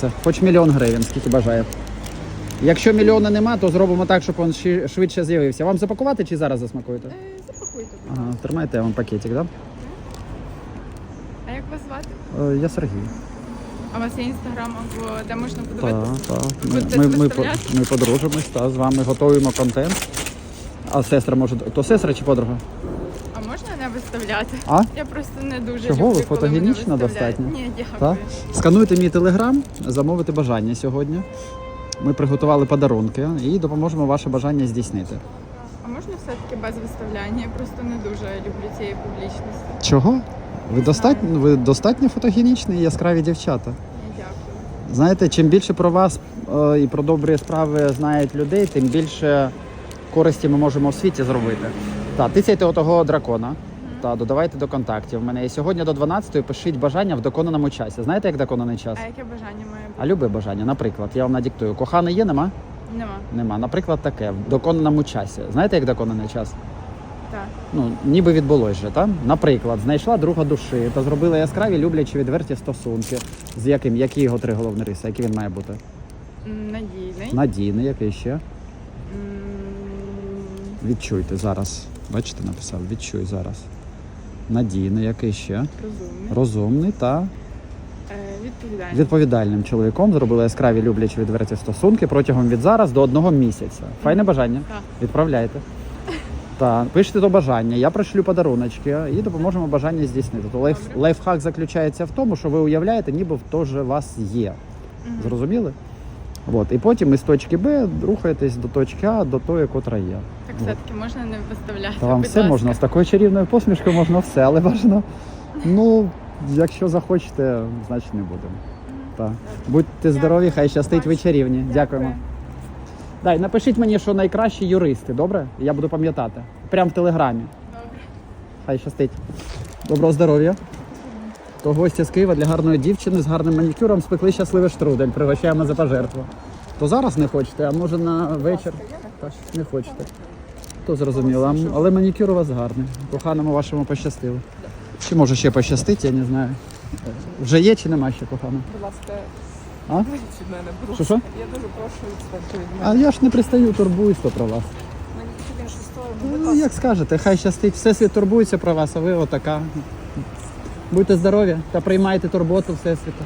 Це Хоч мільйон гривень, скільки бажає. Якщо мільйона нема, то зробимо так, щоб він швидше з'явився. Вам запакувати чи зараз засмакуєте? Е, Запакуйте. Ага, тримайте я вам пакетик, так? А як вас звати? Е, Я Сергій. А у вас є інстаграм або де можна Так, подивитися? так. Ми, ми, ми, ми подружимось, та, з вами готуємо контент. А сестра може. То сестра чи подруга? Виставляти? А? Я просто не дуже Чого? люблю, Ви коли мене фотогенічна виставляють. достатньо? Ні, дякую. Так? Скануйте мій телеграм, замовити бажання сьогодні. Ми приготували подарунки і допоможемо ваше бажання здійснити. А можна все-таки без виставляння? Я просто не дуже люблю цієї публічності. Чого? Ви достатньо, ви достатньо фотогенічні і яскраві дівчата. Ні, дякую. Знаєте, чим більше про вас е, і про добрі справи знають людей, тим більше користі ми можемо в світі зробити. Так, тицяйте отого дракона. Та додавайте до контактів. Мене і сьогодні до 12-ї пишіть бажання в доконаному часі. Знаєте, як доконаний час? А яке бажання має бути? А любе бажання, наприклад, я вам надіктую. Коханий є, нема? Нема. Нема. Наприклад, таке в доконаному часі. Знаєте, як доконаний час? Так. Ну, ніби відбулось же, так? Наприклад, знайшла друга душі та зробила яскраві, люблячі відверті стосунки. З яким? Які його три головні риси? Які він має бути? М, Надійний. Надійний, який ще? М, Відчуйте зараз. Бачите, написав, відчуй зараз. Надійний, який ще? Розумний. Розумний та Е, Відповідальний. відповідальним чоловіком зробила яскраві люблячі відверті стосунки протягом від зараз до одного місяця. Файне бажання. Так. Відправляйте. Так, пишете до бажання, я пришлю подаруночки і допоможемо бажання здійснити. То лайф, лайфхак заключається в тому, що ви уявляєте, ніби то же вас є. Зрозуміли? От. І потім із точки Б рухаєтесь до точки А, до тої, котра є. Все-таки можна не виставляти. Та вам все ласка. можна з такою чарівною посмішкою можна все, але бажано. Ну, якщо захочете, значить не будемо. Так. Будьте здорові, хай щастить ви чарівні. Дякуємо. Дай, напишіть мені, що найкращі юристи, добре? Я буду пам'ятати. Прямо в телеграмі. Добре. Хай щастить. Доброго здоров'я. То гості з Києва для гарної дівчини з гарним манікюром спекли щасливий штрудель. Пригощаємо за пожертву. То зараз не хочете, а може на вечір? Так, не хочете. То зрозуміло. Але манікюр у вас гарний. Коханому вашому пощастило. Чи може ще пощастить, я не знаю. Вже є чи нема ще кохана? Будь ласка, А? від мене, будь Що, ласка. що? Я дуже прошу відстаньте від А я ж не пристаю, турбуюсь то про вас. Мені Ну, як скажете, хай щастить. Всесвіт турбується про вас, а ви отака. Будьте здорові та приймайте турботу Всесвіту.